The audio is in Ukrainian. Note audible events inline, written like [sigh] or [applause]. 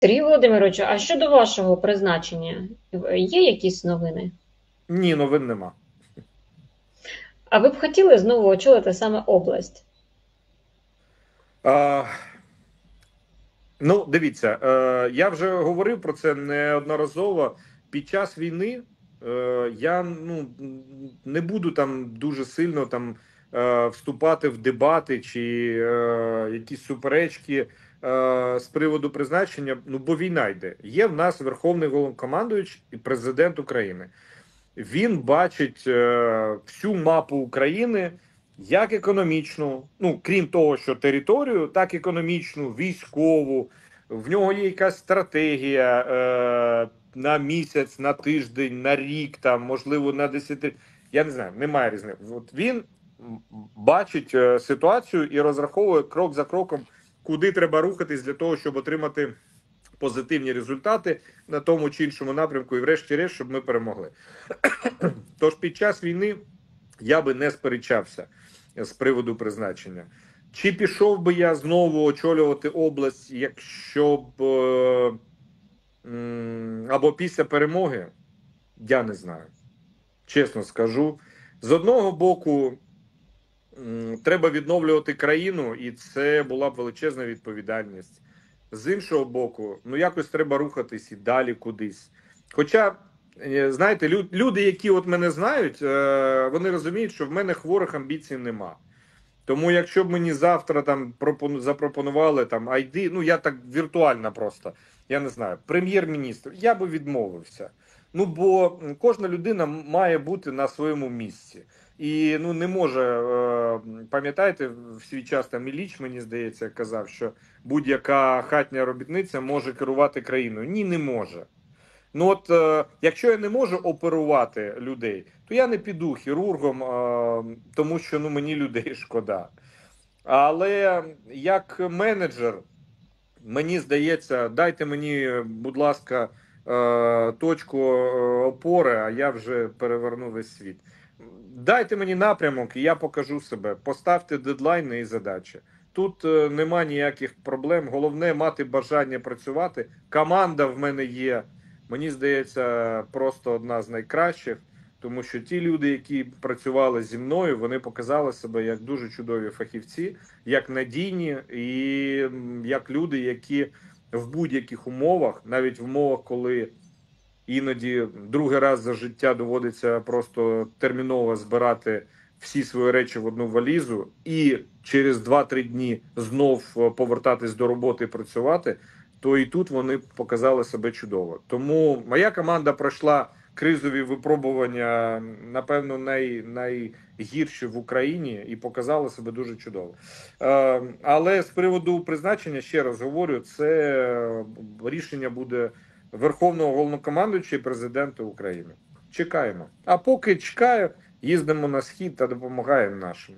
Сергій Володимировичу, а щодо вашого призначення, є якісь новини? Ні, новин нема. А ви б хотіли знову очолити саме область? А, ну, дивіться, е, я вже говорив про це неодноразово. Під час війни е, я ну, не буду там дуже сильно там е, вступати в дебати чи е, якісь суперечки е, з приводу призначення. Ну, бо війна йде. Є в нас Верховний головнокомандуючий і президент України. Він бачить е, всю мапу України як економічну, ну крім того, що територію, так економічну, військову. В нього є якась стратегія е, на місяць, на тиждень, на рік, там можливо на десяти. Я не знаю, немає різниці. От він бачить е, ситуацію і розраховує крок за кроком, куди треба рухатись для того, щоб отримати позитивні результати на тому чи іншому напрямку, і врешті-решт, щоб ми перемогли. [clears throat] Тож під час війни я би не сперечався з приводу призначення. Чи пішов би я знову очолювати область, якщо б е, або після перемоги? Я не знаю. Чесно скажу. З одного боку, треба відновлювати країну, і це була б величезна відповідальність. З іншого боку, ну якось треба рухатись і далі кудись. Хоча, е, знаєте, люди, які от мене знають, е, вони розуміють, що в мене хворих амбіцій нема. Тому, якщо б мені завтра там пропону- запропонували там айди, ну я так віртуально просто, я не знаю, прем'єр-міністр, я би відмовився. Ну бо кожна людина має бути на своєму місці. І ну не може, е, пам'ятаєте, в свій час там Іліч, мені здається, казав, що будь-яка хатня робітниця може керувати країною. Ні, не може. Ну от е, якщо я не можу оперувати людей, то я не піду хірургом, е, тому що ну мені людей шкода. Але як менеджер, мені здається, дайте мені, будь ласка, точку е, опори, а я вже переверну весь світ. Дайте мені напрямок, і я покажу себе. Поставте дедлайни і задачі. Тут е, нема ніяких проблем. Головне мати бажання працювати. Команда в мене є. Мені здається, просто одна з найкращих, тому що ті люди, які працювали зі мною, вони показали себе як дуже чудові фахівці, як надійні і як люди, які в будь-яких умовах, навіть в умовах, коли іноді другий раз за життя доводиться просто терміново збирати всі свої речі в одну валізу, і через 2-3 дні знов е, повертатись до роботи і працювати то і тут вони показали себе чудово. Тому моя команда пройшла кризові випробування, напевно, най, найгірші в Україні і показали себе дуже чудово. Е, але з приводу призначення, ще раз говорю, це рішення буде Верховного головнокомандуючого і президента України. Чекаємо. А поки чекаю, їздимо на схід та допомагаємо нашим.